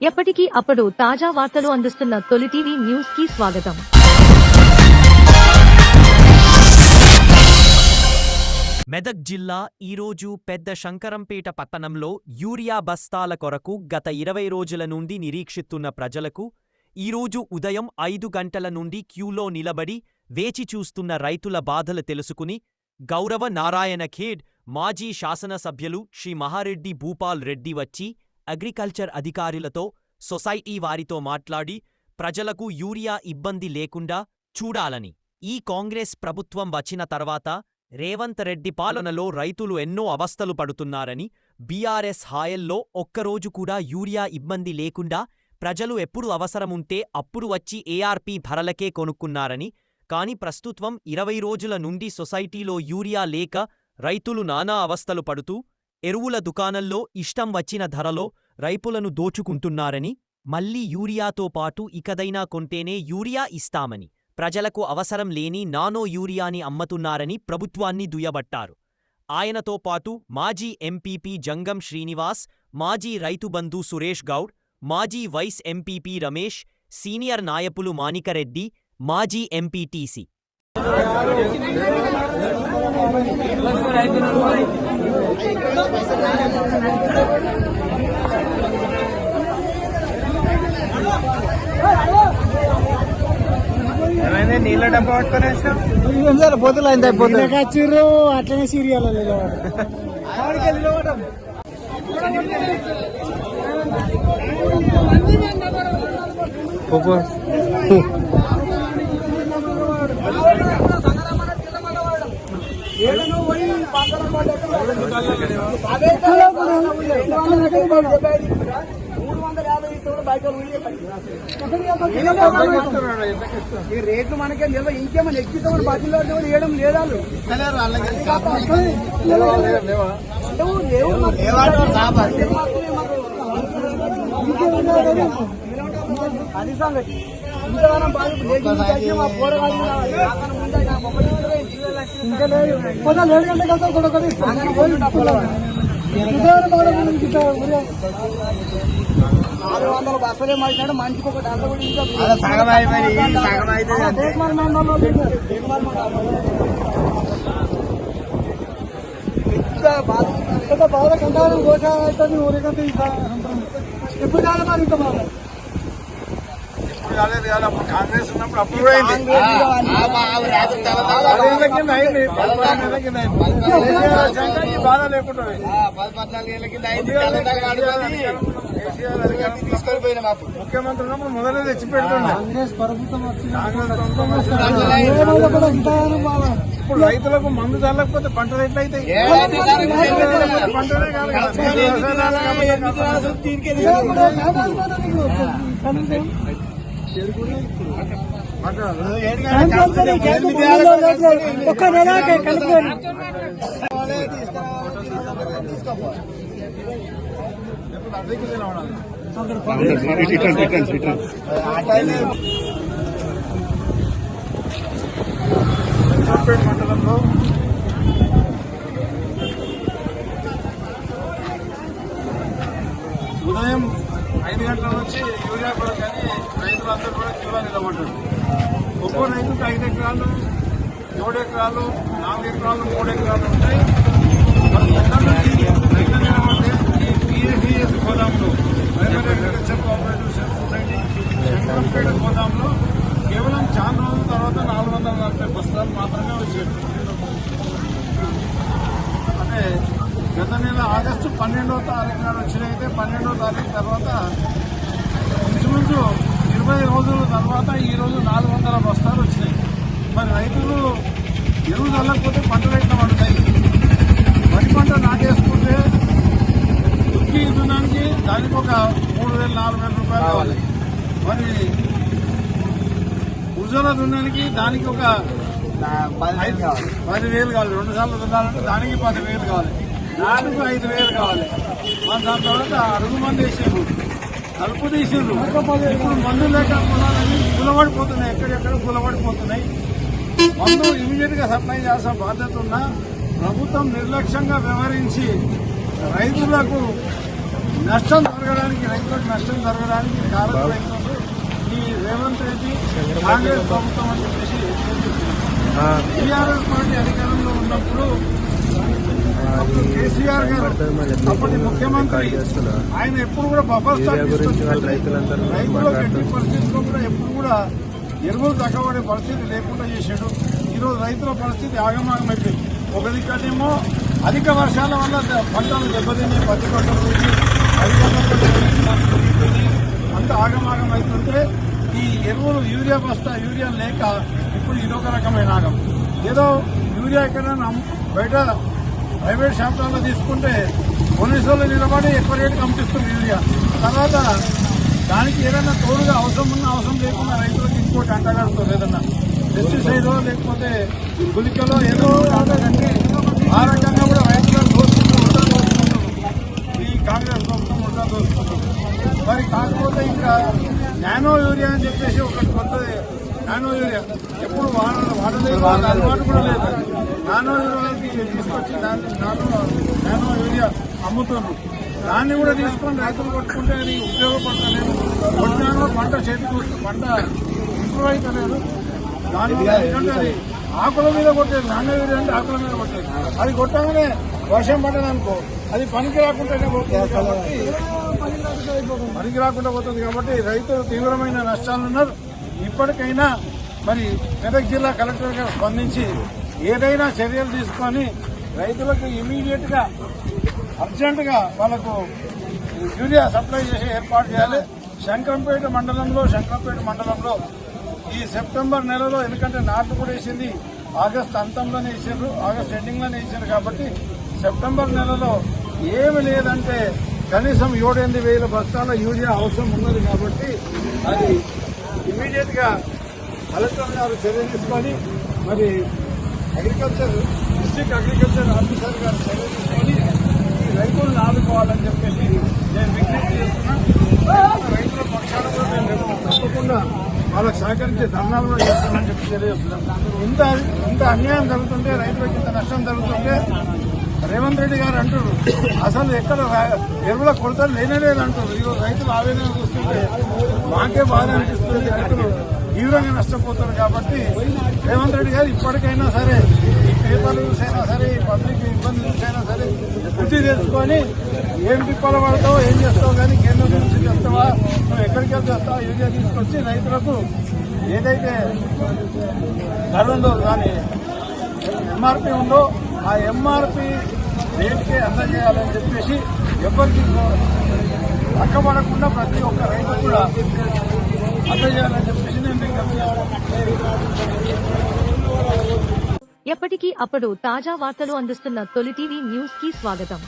ఎప్పటికీ అప్పుడు తాజా వార్తలు అందిస్తున్న తొలి టీవీ న్యూస్కి స్వాగతం. మెదక్ జిల్లా ఈరోజు పెద్ద శంకరంపేట పట్టణంలో యూరియా బస్తాల కొరకు గత ఇరవై రోజుల నుండి నిరీక్షిస్తున్న ప్రజలకు ఈరోజు ఉదయం ఐదు గంటల నుండి క్యూలో నిలబడి వేచి చూస్తున్న రైతుల బాధలు తెలుసుకుని గౌరవ నారాయణ ఖేడ్ మాజీ శాసనసభ్యులు శ్రీ మహారెడ్డి భూపాల్ రెడ్డి వచ్చి అగ్రికల్చర్ అధికారులతో సొసైటీ వారితో మాట్లాడి ప్రజలకు యూరియా ఇబ్బంది లేకుండా చూడాలని. ఈ కాంగ్రెస్ ప్రభుత్వం వచ్చిన తర్వాత రేవంత్ రెడ్డి పాలనలో రైతులు ఎన్నో అవస్థలు పడుతున్నారని బీఆర్ఎస్ హాయల్లో ఒక్కరోజు కూడా యూరియా ఇబ్బంది లేకుండా ప్రజలు ఎప్పుడు అవసరముంటే అప్పుడు వచ్చి ఏఆర్పీ ధరలకే కొనుక్కున్నారని కాని ప్రస్తుతం ఇరవై రోజుల నుండి సొసైటీలో యూరియా లేక రైతులు నానా అవస్థలు పడుతూ ఎరువుల దుకాణంలో ఇష్టం వచ్చిన ధరలో రైపులను దోచుకుంటున్నారని మళ్ళీ యూరియాతో పాటు ఇకదైనా కొంటేనే యూరియా ఇస్తామని ప్రజలకు అవసరం లేని నానో యూరియాని అమ్మతున్నారని ప్రభుత్వాన్ని దుయ్యబట్టారు. ఆయనతో పాటు మాజీ ఎంపీపీ జంగం శ్రీనివాస్ మాజీ రైతుబంధు సురేష్ గౌడ్ మాజీ వైస్ ఎంపీపీ రమేష్ సీనియర్ నాయకులు మాణికరెడ్డి మాజీ ఎంపీటీసీ. నీళ్ళ డబ్బా పట్టుకొని వచ్చావు నిమిషాలు పోతులు అయింది అయిపోతుంది. వచ్చిర్రు అట్లనే సీరియల్ ఈ రేట్లు మనకే నిల్వ ఇంకేమైనా ఎక్కిస్తామని బస్సులో వేయడం లేదా అది సంగతి. ఇంతగానం బాగా మా ఇంకా లేదు పొద్దున్న ఏడు గంటలకు వెళ్తాం కూడా ఒకటి నాలుగు వందల బస్సులే మాట్లాడు మంచికి ఒక డబ్బా కూడా బాధ ఊరికంటే ఎప్పుడు కాదు మరి ఇంకా బాధ? కాలేదు కాదు అప్పుడు కాంగ్రెస్ ఉన్నప్పుడు అప్పుడు అయింది బాధ లేకుండా ముఖ్యమంత్రి ఉన్నప్పుడు మొదలే తెచ్చి పెడుతుండే కాంగ్రెస్ ప్రభుత్వం. ఇప్పుడు రైతులకు మందు చల్లకపోతే పంటలు ఎట్లయితాయి పంటలే కాదు ఒక్క నెల కలుపుకొని మండలంలో ఉదయం ఐదు గంటల నుంచి యూరియా కొరకు అని రైతులందరూ కూడా క్యూలో నిలబడ్డారు ఒక్కో రైతుకు ఐదు ఎకరాలు ఏడు ఎకరాలు నాలుగు ఎకరాలు మూడు ఎకరాలు ఉంటాయి. మరి రైతులు నిలబడితే ఈ PSES గోదాంలో primary agriculture cooperative society Shankarampet గోదాంలో కేవలం చాలా రోజుల తర్వాత నాలుగు వందల నలభై బస్తాలు మాత్రమే వచ్చాయి అంటే గత నెల పన్నెండవ తారీఖు నాడు వచ్చినైతే పన్నెండవ తారీఖు తర్వాత ఇంచుమించు ఇరవై రోజుల తర్వాత ఈ రోజు నాలుగు వందల బస్తాలు వచ్చినాయి. మరి రైతులు ఎరువు చల్లకపోతే పంటలు ఎట్లా పడతాయి? వరి పంట నాటేసుకుంటే దుక్కి దున్నానికి దానికి ఒక మూడు వేలు నాలుగు వేల రూపాయలు కావాలి. మరి ఉజ్వల దున్నానికి దానికి ఒక పది వేలు కావాలి. రెండు సార్లు దున్నాలంటే దానికి పది వేలు కావాలి. నాలుగు ఐదు వేలు కావాలి. మన దాని తర్వాత అడుగు మంది వేసిండ్రు. కలుపు తీసిండ్రు. ఇప్పుడు మందు లేక కులబడిపోతున్నాయి ఎక్కడెక్కడ కులబడిపోతున్నాయి మందు ఇమీడియట్గా సప్లై చేయాల్సిన బాధ్యత ఉన్నా ప్రభుత్వం నిర్లక్ష్యంగా వ్యవహరించి రైతులకు నష్టం జరగడానికి రైతులకు నష్టం జరగడానికి కారకులైనప్పుడు ఈ రేవంత్ రెడ్డి కాంగ్రెస్ ప్రభుత్వం అని చెప్పేసి టీఆర్ఎస్ పార్టీ అధికారంలో ఉన్నప్పుడు కేసీఆర్ గారు అప్పటి ముఖ్యమంత్రి ఆయన ఎప్పుడు కూడా బఫర్ స్టాక్ రైతులకు ఎట్టి పరిస్థితుల్లో కూడా ఎప్పుడు కూడా ఎరువులు తగ్గబడే పరిస్థితి లేకుండా చేశాడు ఈరోజు రైతుల పరిస్థితి ఆగమాగం అయిపోయింది ఒక దిక్కనేమో అధిక వర్షాల వల్ల పంటలు దెబ్బతిని పత్తి పంటలు అంత ఆగమాగం అవుతుంటే ఈ ఎరువులు యూరియా బస్తా యూరియా లేక ఇప్పుడు ఇదొక రకమైన ఆగం. ఏదో యూరియా ఎక్కడైనా అమ్- బయట ప్రైవేట్ షాపులలో తీసుకుంటే పోలీసులు నిలబడి ఎక్కువ రేటుకి అమ్మిస్తుంది యూరియా. తర్వాత దానికి ఏదైనా తోడుగా అవసరం ఉన్న అవసరం లేకుండా రైతులకు ఇంకోటి అంటగాడుతుంది ఏదన్నా పెస్టిసైడ్ లేకపోతే గులికలో ఏదో కట్టి ఆ రకంగా కూడా రైతులను దోచుకుంటూ ఉంటా ఈ కాంగ్రెస్ ప్రభుత్వం ఉంటా దోచుకుంటుంది. మరి కాకపోతే ఇంకా నానో యూరియా అని చెప్పేసి ఒకటి కొత్తది. Nano urea. ఎప్పుడు వాడ వాడలేదు అలవాటు కూడా లేదు. నానో యూరియాకి తీసుకొచ్చి దాన్ని నానో నానో యూరియా అమ్ముతున్నారు. దాన్ని కూడా తీసుకొని రైతులు కొట్టుకుంటే అది ఉపయోగపడతలేదు. కొట్టినానో పంట చేతికి పంట ఇంప్రూవ్ అవుతలేదు దానివల్ల ఎందుకంటే అది ఆకుల మీద కొట్టేది నాన్న యూరియా అంటే ఆకుల మీద కొట్టేది. అది కొట్టగానే వర్షం పడ్డది అనుకో అది పనికి రాకుండానే పోతుంది కాబట్టి పనికి రాకుండా పోతుంది కాబట్టి రైతులు తీవ్రమైన నష్టాలు ఉన్నారు. ఇప్పటికైనా మరి మెదక్ జిల్లా కలెక్టర్ గారు స్పందించి ఏదైనా చర్యలు తీసుకొని రైతులకు ఇమీడియట్గా అర్జెంట్గా వాళ్ళకు యూరియా సప్లై చేసి ఏర్పాటు చేయాలి. శంకరంపేట మండలంలో శంకరంపేట మండలంలో ఈ సెప్టెంబర్ నెలలో ఎందుకంటే నాట్లు కూడా వేసింది ఆగస్ట్ అంతంలోనే వేసారు ఆగస్ట్ ఎండింగ్లోనే వేసారు కాబట్టి సెప్టెంబర్ నెలలో ఏమి లేదంటే కనీసం ఏడెనిమిది వేల బస్తాల యూరియా అవసరం ఉన్నది కాబట్టి అది ఇమ్మీడియట్గా కలెక్టర్ గారు చర్య తీసుకొని మరి అగ్రికల్చర్ డిస్ట్రిక్ట్ అగ్రికల్చర్ ఆఫీసర్ గారు చర్య తీసుకొని ఈ రైతులను ఆదుకోవాలని చెప్పేసి నేను విజ్ఞప్తి చేస్తున్నా. రైతుల పక్షాన కూడా మేము తప్పకుండా వాళ్ళకి సహకరించే ధర్నాలు కూడా చేస్తామని చెప్పి తెలియజేస్తున్నాం. ఇంత ఇంత అన్యాయం జరుగుతుంటే రైతులకు ఇంత నష్టం జరుగుతుంటే రేవంత్ రెడ్డి గారు అంటారు అసలు ఎక్కడ ఎరువుల కొలతలు లేనలేదు అంటారు ఈరోజు రైతులు ఆవేదన చూస్తుంటే మాకే బాధ అనిపిస్తుంది రైతులు తీవ్రంగా నష్టపోతారు కాబట్టి రేవంత్ రెడ్డి గారు ఇప్పటికైనా సరే ఈ పేపర్లు చూసైనా సరే ఈ పబ్లిక్ ఇబ్బంది చూసైనా సరే బుద్ధి తెలుసుకొని ఏం తిప్పలు పడతావు ఏం చేస్తావు కానీ కేంద్రం నుంచి చేస్తావా నువ్వు ఎక్కడికి వెళ్ళి చేస్తావా యూరియా తీసుకొచ్చి రైతులకు ఏదైతే ధర ఉందో కానీ ఎంఆర్పీ ఉందో ఆ ఎంఆర్పి రేటుకే అందజేయాలని చెప్పేసి ఎవరికి పక్కబడకుండా ప్రతి ఒక్క రైతు కూడా అందజేయాలని చెప్పేసి నేను విజ్ఞప్తి ఎప్పటికీ అప్పుడు తాజా వార్తలు అందిస్తున్న తొలి టీవీ న్యూస్కి స్వాగతం.